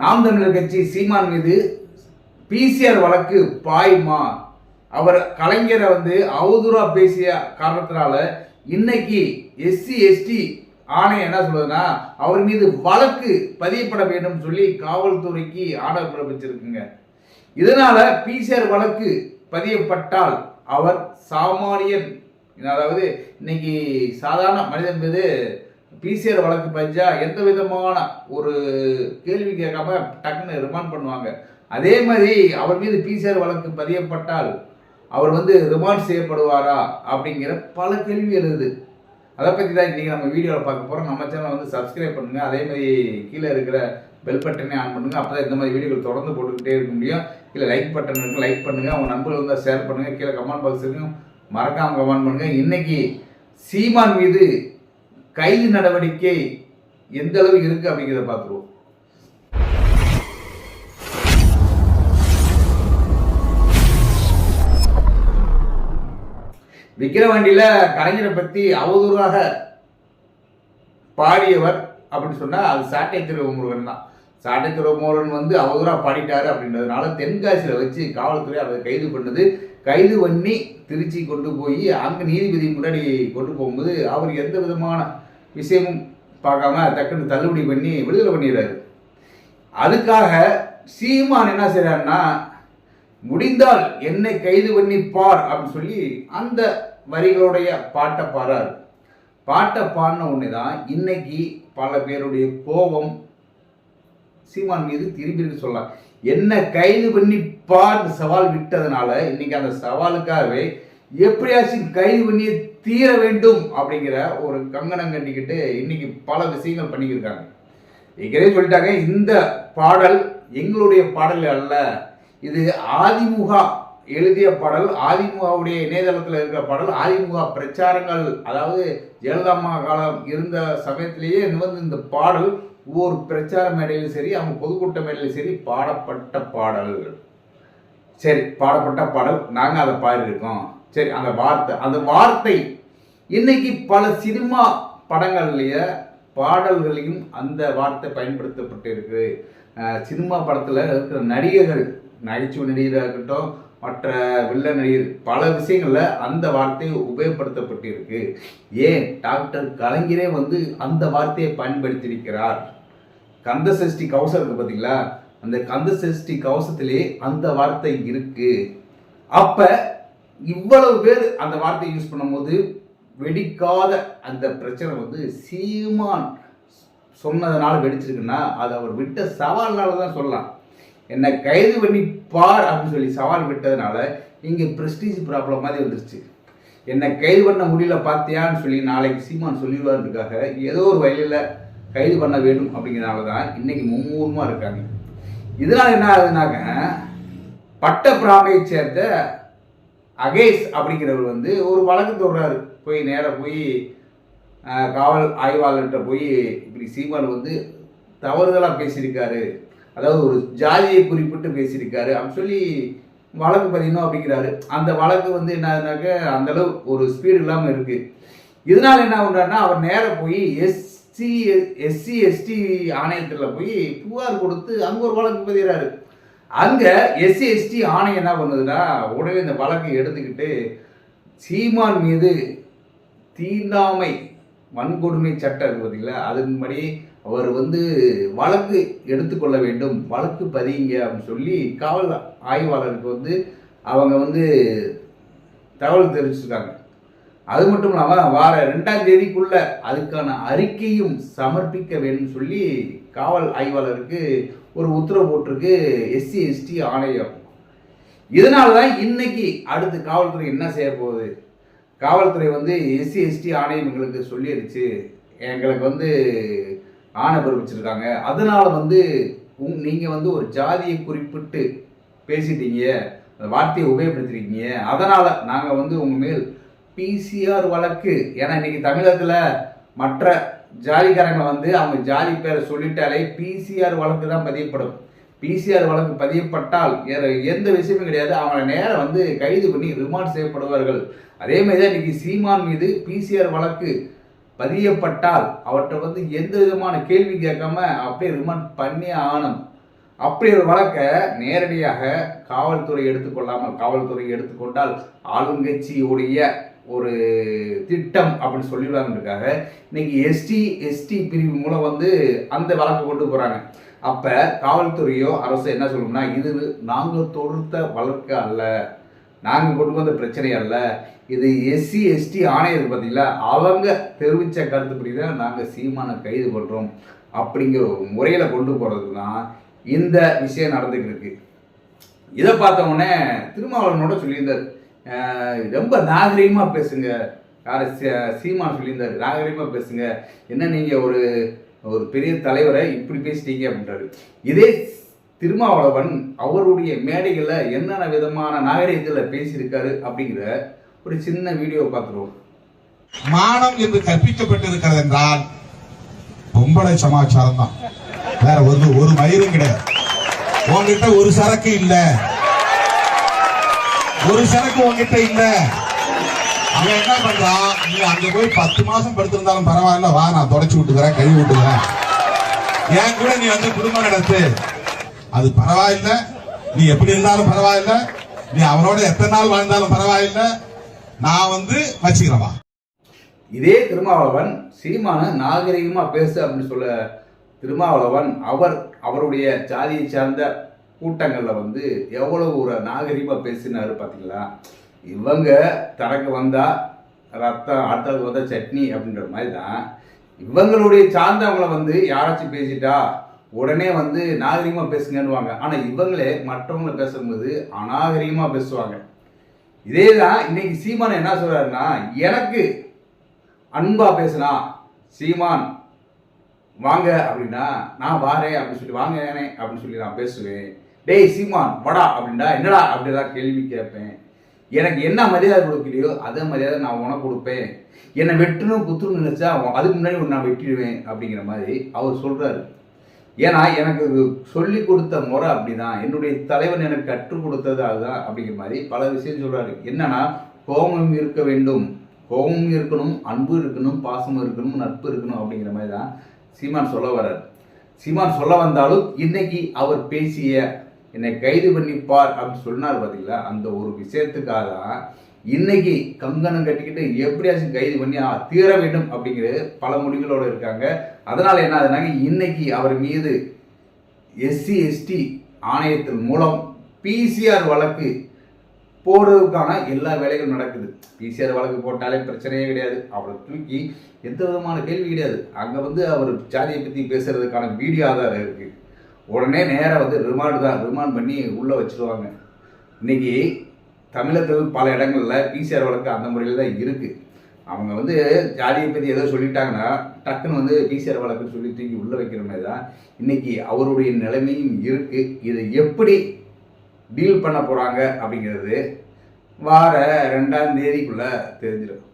நாம் தமிழர் கட்சி சீமான் மீது பிசிஆர் வழக்கு பாய்மா? அவர் கலைஞரை வந்து அவதூறா பேசிய காரணத்தினால இன்னைக்கு எஸ்சி எஸ்டி ஆணையம் என்ன சொல்லுதுன்னா அவர் மீது வழக்கு பதியப்பட வேண்டும் சொல்லி காவல்துறைக்கு ஆர்டர் பிறப்பிச்சிருக்குங்க. இதனால பிசிஆர் வழக்கு பதியப்பட்டால் அவர் சாமானியன். அதாவது இன்னைக்கு சாதாரண மனிதன் மீது பிசிஆர் வழக்கு பதிஞ்சா எந்த விதமான ஒரு கேள்வி கேட்காம டக்குன்னு ரிமாண்ட் பண்ணுவாங்க. அதே மாதிரி அவர் மீது பிசிஆர் வழக்கு பதியப்பட்டால் அவர் வந்து ரிமாண்ட் செய்யப்படுவாரா அப்படிங்கிற பல கேள்வி எழுது. அதை பற்றி தான் இன்றைக்கி நம்ம வீடியோவில் பார்க்க போகிறோம் நம்ம சேனலை வந்து சப்ஸ்கிரைப் பண்ணுங்கள் அதே மாதிரி கீழே இருக்கிற பெல் பட்டனே ஆன் பண்ணுங்கள் அப்போ தான் இந்த மாதிரி வீடியோக்கள் தொடர்ந்து போட்டுக்கிட்டே இருக்க முடியும். இல்லை லைக் பட்டன் இருக்குது லைக் பண்ணுங்கள் உங்கள் நண்பர்கள் இருந்தால் ஷேர் பண்ணுங்கள் கீழே கமெண்ட் பாக்ஸ் இருக்கும் மறக்காமல் கமெண்ட் பண்ணுங்கள் இன்றைக்கி சீமான் மீது கைது நடவடிக்கை எந்த அளவு இருக்கு அப்படிங்கிறத பார்த்துருவோம். விக்கிரவாண்டியில கலைஞரை பற்றி அவதூறாக பாடியவர் அப்படின்னு சொன்னா அது சாட்டை திருவமுருகன் தான். சாட்டை திருவமுருகன் வந்து அவதூறாக பாடிட்டாரு அப்படின்றதுனால தென்காசியில் வச்சு காவல்துறை அவரை கைது பண்ணது. கைது பண்ணி திருச்சி கொண்டு போய் அங்கே நீதிபதி முன்னாடி கொண்டு போகும்போது அவர் எந்த விதமான விஷயமும் பார்க்காம டக்குன்னு தள்ளுபடி பண்ணி விடுதலை பண்ணிடுறாரு. அதுக்காக சீமான் என்ன செய்கிறாருன்னா முடிந்தால் என்னை கைது பண்ணி பார் அப்படின்னு சொல்லி அந்த வரிகளுடைய பாட்டை பாடுறார். பாட்டை பாடின உடனே தான் இன்னைக்கு பல பேருடைய கோபம் சீமான் மீது திரும்பி இருக்கு சொல்லலாம் என்ன கைது பண்ணி பார் சவால் விட்டதுனால இன்னைக்கு அந்த சவாலுக்காகவே எப்படியாச்சும் கைது பண்ணி தீர வேண்டும் அப்படிங்கிற ஒரு கங்கணம் கட்டிக்கிட்டு இன்னைக்கு பல விஷயங்கள் பண்ணிக்கிருக்காங்க. ஏற்கனவே சொல்லிட்டாங்க இந்த பாடல் எங்களுடைய பாடல் அல்ல இது ஆதிமுகா எழுதிய பாடல் அதிமுகவுடைய இணையதளத்தில் இருக்கிற பாடல் அதிமுக பிரச்சாரங்கள் அதாவது ஜெயலலிதா காலம் இருந்த சமயத்திலேயே வந்து இந்த பாடல் ஒவ்வொரு பிரச்சார மேடையிலும் சரி அவங்க பொதுக்கூட்ட மேடையிலும் சரி பாடப்பட்ட பாடல். சரி பாடப்பட்ட பாடல் நாங்கள் அதை பாடியிருக்கோம். சரி அந்த வார்த்தை அந்த வார்த்தை. இன்னைக்கு பல சினிமா படங்கள்லேயே பாடல்களையும் அந்த வார்த்தை பயன்படுத்தப்பட்டு இருக்கு சினிமா படத்தில் இருக்கிற நடிகர்கள் நகைச்சுவை நடிகராக இருக்கட்டும் மற்ற வில்ல நடிகர் பல விஷயங்களில் அந்த வார்த்தை உபயோகப்படுத்தப்பட்டிருக்கு. ஏன்? டாக்டர் கலைஞரே வந்து அந்த வார்த்தையை பயன்படுத்தியிருக்கிறார். கந்த சஷ்டி கவசம் இருக்கு பார்த்தீங்களா அந்த கந்த சஷ்டி கவசத்திலே அந்த வார்த்தை இருக்கு. அப்போ இவ்வளவு பேர் அந்த வார்த்தையை யூஸ் பண்ணும்போது வெடிக்காத அந்த பிரச்சனை வந்து சீமான் சொன்னதுனால வெடிச்சிருக்குன்னா அது அவர் விட்ட சவால்னால தான் சொல்லலாம். என்னை கைது பண்ணி பார் அப்படின்னு சொல்லி சவால் விட்டதுனால இங்கே ப்ரெஸ்டீஜ் ப்ராப்ளம் மாதிரி வந்துருச்சு. என்னை கைது பண்ண முடியல பார்த்தியான்னு சொல்லி நாளைக்கு சீமான் சொல்லிடுவாருக்காக ஏதோ ஒரு வழியில் கைது பண்ண வேண்டும் அப்படிங்கிறனால தான் இன்னைக்கு மும்மூர்வமாக இருக்காங்க. இதனால் என்ன ஆகுதுனாக்க பட்ட பிராமையை சேர்ந்த அகேஷ் அப்படிங்கிறவர் வந்து ஒரு வழக்கு தொடுறாரு. போய் நேராக போய் காவல் ஆய்வாளர்கிட்ட போய் இப்படி சீமான் வந்து தவறுதலாக பேசியிருக்காரு. அதாவது ஒரு ஜாதியை குறிப்பிட்டு பேசியிருக்காரு. அப்படின்னு சொல்லி வழக்கு பதியணும் அப்படிங்கிறாரு. அந்த வழக்கு வந்து என்னதுனாக்க அந்தளவு ஒரு ஸ்பீடு இல்லாமல் இருக்குது இதனால் என்ன பண்ணுறாருன்னா அவர் நேராக போய் எஸ்சி எஸ்சி எஸ்டி ஆணையத்தில் போய் புகார் கொடுத்து அங்கே ஒரு வழக்கு பதிகிறாரு அங்க எஸ்சி எஸ்டி ஆணையம் என்ன பண்ணுதுன்னா உடனே இந்த வழக்கை எடுத்துக்கிட்டு சீமான் மீது தீண்டாமை வன்கொடுமை சட்டம் இருக்கு பார்த்தீங்களா அதன்படி அவர் வந்து வழக்கு எடுத்துக்கொள்ள வேண்டும் வழக்கு பதியுங்க அப்படின்னு சொல்லி காவல் ஆய்வாளருக்கு வந்து அவங்க வந்து தகவல் தெரிவிச்சிருக்காங்க. அது மட்டும் இல்லாமல் வார ரெண்டாம் தேதிக்குள்ள அதுக்கான அறிக்கையும் சமர்ப்பிக்க வேண்டும் சொல்லி காவல் ஆய்வாளருக்கு ஒரு உத்தரவு போட்டிருக்கு எஸ்சி எஸ்டி ஆணையம். இதனால தான் இன்னைக்கு அடுத்து காவல்துறை என்ன செய்ய போகுது? காவல்துறை வந்து எஸ்சி எஸ்டி ஆணையம் எங்களுக்கு சொல்லிடுச்சு எங்களுக்கு வந்து ஆணை பிறப்பிச்சிருக்காங்க. அதனால வந்து உங் நீங்கள் வந்து ஒரு ஜாதியை குறிப்பிட்டு பேசிட்டீங்க. அந்த வார்த்தையை உபயோகப்படுத்திருக்கீங்க. அதனால் நாங்கள் வந்து உங்கள் மேல் பிசிஆர் வழக்கு. ஏன்னா இன்றைக்கி தமிழகத்தில் மற்ற ஜாலிக்காரங்களை வந்து அவங்க ஜாதி பேரை சொல்லிட்டாலே பிசிஆர் வழக்கு தான் பதியப்படும். பிசிஆர் வழக்கு பதியப்பட்டால் எந்த விஷயமும் கிடையாது. அவங்களை நேரம் வந்து கைது பண்ணி ரிமாண்ட் செய்யப்படுவார்கள். அதே மாதிரி தான் இன்னைக்கு சீமான் மீது பிசிஆர் வழக்கு பதியப்பட்டால் அவற்றை வந்து எந்த விதமான கேள்வி கேட்காம அப்படியே ரிமாண்ட் பண்ணி ஆனும் அப்படி ஒரு வழக்கை நேரடியாக காவல்துறை எடுத்துக்கொள்ளாமல் காவல்துறை எடுத்துக்கொண்டால் ஆளுங்கட்சியுடைய ஒரு திட்டம் அப்படின்னு சொல்லிடுவாங்கன்றதுக்காக இன்னைக்கு எஸ்டி எஸ்டி பிரிவு மூலம் வந்து அந்த வழக்கை கொண்டு போகிறாங்க அப்போ காவல்துறையோ அரசு என்ன சொல்லணும்னா இது நாங்கள் தொடுத்த வழக்கு அல்ல. நாங்கள் கொண்டு வந்த பிரச்சனை அல்ல. இது எஸ்சி எஸ்டி ஆணையர் பார்த்தீங்களா அவங்க தெரிவித்த கருத்துப்படி தான் நாங்கள் சீமானை கைது பண்ணுறோம் அப்படிங்கிற ஒரு முறையில் கொண்டு போகிறது தான் இந்த விஷயம் நடந்துக்கிட்டு இருக்கு. இதை பார்த்த உடனே திருமாவளவனோட சொல்லியிருந்தார். ரொம்ப நாகரீகமாக பேசுங்க. யார் சீமான் சொல்லியிருந்தார். நாகரீகமாக பேசுங்க. என்ன நீங்கள் ஒரு ஒரு பெரிய தலைவரை இப்படி பேசிட்டீங்க அப்படின்றாரு. இதே திருமாவளவன் அவருடைய மேடைகளில் என்னென்ன விதமான நாகரீகத்தில் பேசியிருக்காரு அப்படிங்கிற ஒரு சின்ன வீடியோ பார்த்துருவோம். மானம் என்று கற்பிக்கப்பட்டிருக்கிறது என்றால் பொம்பளை சமாச்சாரம் தான் வேற ஒரு ஒரு மயிரும் கிடையாது. உங்ககிட்ட ஒரு சரக்கு இல்லை. ஒரு சரக்கு உங்ககிட்ட இல்ல அவன் என்ன பண்றான்? நீ அங்க போய் பத்து மாசம் படுத்திருந்தாலும் பரவாயில்ல வா நான் தொடச்சு விட்டுக்கிறேன் கழுவி விட்டுக்கிறேன். என் கூட நீ வந்து குடும்பம் நடத்து. அது பரவாயில்ல. நீ எப்படி இருந்தாலும் பரவாயில்ல. நீ அவனோட எத்தனை நாள் வாழ்ந்தாலும் பரவாயில்ல. நான் வந்து வச்சுக்கிறவா இதே திருமாவளவன் சீமான நாகரிகமா பேசு அப்படின்னு சொல்ல திருமாவளவன் அவர் அவருடைய ஜாதியை சார்ந்த கூட்டங்களில் வந்து எவ்வளவு ஒரு நாகரிகமாக பேசினார் பார்த்தீங்களா இவங்க தனக்கு வந்தால் ரத்தம் அடுத்தது வந்தால் சட்னி அப்படின்ற மாதிரி தான் இவங்களுடைய சார்ந்தவங்கள வந்து யாராச்சும் பேசிட்டா உடனே வந்து நாகரிகமாக பேசுங்கன்னுவாங்க. ஆனால் இவங்களே மற்றவங்கள பேசும்போது அநாகரிகமாக பேசுவாங்க. இதே தான் இன்னைக்கு சீமான் என்ன சொல்கிறாருன்னா எனக்கு அன்பாக பேசுனா சீமான் வாங்க அப்படின்னா நான் வாரேன் அப்படின்னு சொல்லி வாங்க ஏனே அப்படின்னு சொல்லி நான் பேசுவேன். டேய் சீமான் வடா அப்படின்னா என்னடா அப்படிதான் கேள்வி கேட்பேன். எனக்கு என்ன மரியாதை கொடுக்கலையோ அதே மரியாதை நான் உனக்கு கொடுப்பேன். என்னை வெட்டணும் குத்துணும் நினைச்சா அவன் அதுக்கு முன்னாடி நான் வெட்டிடுவேன் அப்படிங்கிற மாதிரி அவர் சொல்றாரு. ஏன்னா எனக்கு சொல்லி கொடுத்த முறை அப்படிதான். என்னுடைய தலைவன் எனக்கு கற்றுக் கொடுத்தது அதுதான் அப்படிங்கிற மாதிரி பல விஷயம் சொல்றாரு. என்னன்னா கோபம் இருக்க வேண்டும். கோபம் இருக்கணும் அன்பு இருக்கணும் பாசம் இருக்கணும் நட்பு இருக்கணும் அப்படிங்கிற மாதிரி தான் சீமான் சொல்ல வர்றார். சீமான் சொல்ல வந்தாலும் இன்னைக்கு அவர் பேசிய என்னை கைது பண்ணிப்பார் அப்படின்னு சொன்னார் பார்த்தீங்களா அந்த ஒரு விஷயத்துக்காக தான் இன்னைக்கு கங்கணம் கட்டிக்கிட்டு எப்படியாச்சும் கைது பண்ணி தீர வேண்டும் அப்படிங்கிறது பல முடிவுகளோடு இருக்காங்க. அதனால் என்ன ஆகுதுனாங்க இன்னைக்கு அவர் மீது எஸ்சி எஸ்டி ஆணையத்தின் மூலம் பிசிஆர் வழக்கு போடுறதுக்கான எல்லா வேலைகளும் நடக்குது. பிசிஆர் வழக்கு போட்டாலே பிரச்சனையே கிடையாது. அவரை தூக்கி எந்த விதமான கேள்வி கிடையாது. அங்கே வந்து அவர் ஜாதியை பற்றி பேசுறதுக்கான வீடியோ ஆதாரம் இருக்குது உடனே நேராக வந்து ரிமாண்டு தான் ரிமாண்ட் பண்ணி உள்ளே வச்சிருவாங்க. இன்னைக்கு தமிழகத்தில் பல இடங்களில் பிசிஆர் வழக்கு அந்த முறையில் தான் இருக்குது அவங்க வந்து ஜாதியை பற்றி ஏதோ சொல்லிட்டாங்கன்னா டக்குன்னு வந்து பிசிஆர் வழக்குன்னு சொல்லி தூக்கி உள்ளே வைக்கிற மாதிரி தான் இன்னைக்கு அவருடைய நிலைமையும் இருக்குது இதை எப்படி டீல் பண்ண போகிறாங்க அப்படிங்கிறது வார ரெண்டாம் தேதிக்குள்ளே தெரிஞ்சிடும்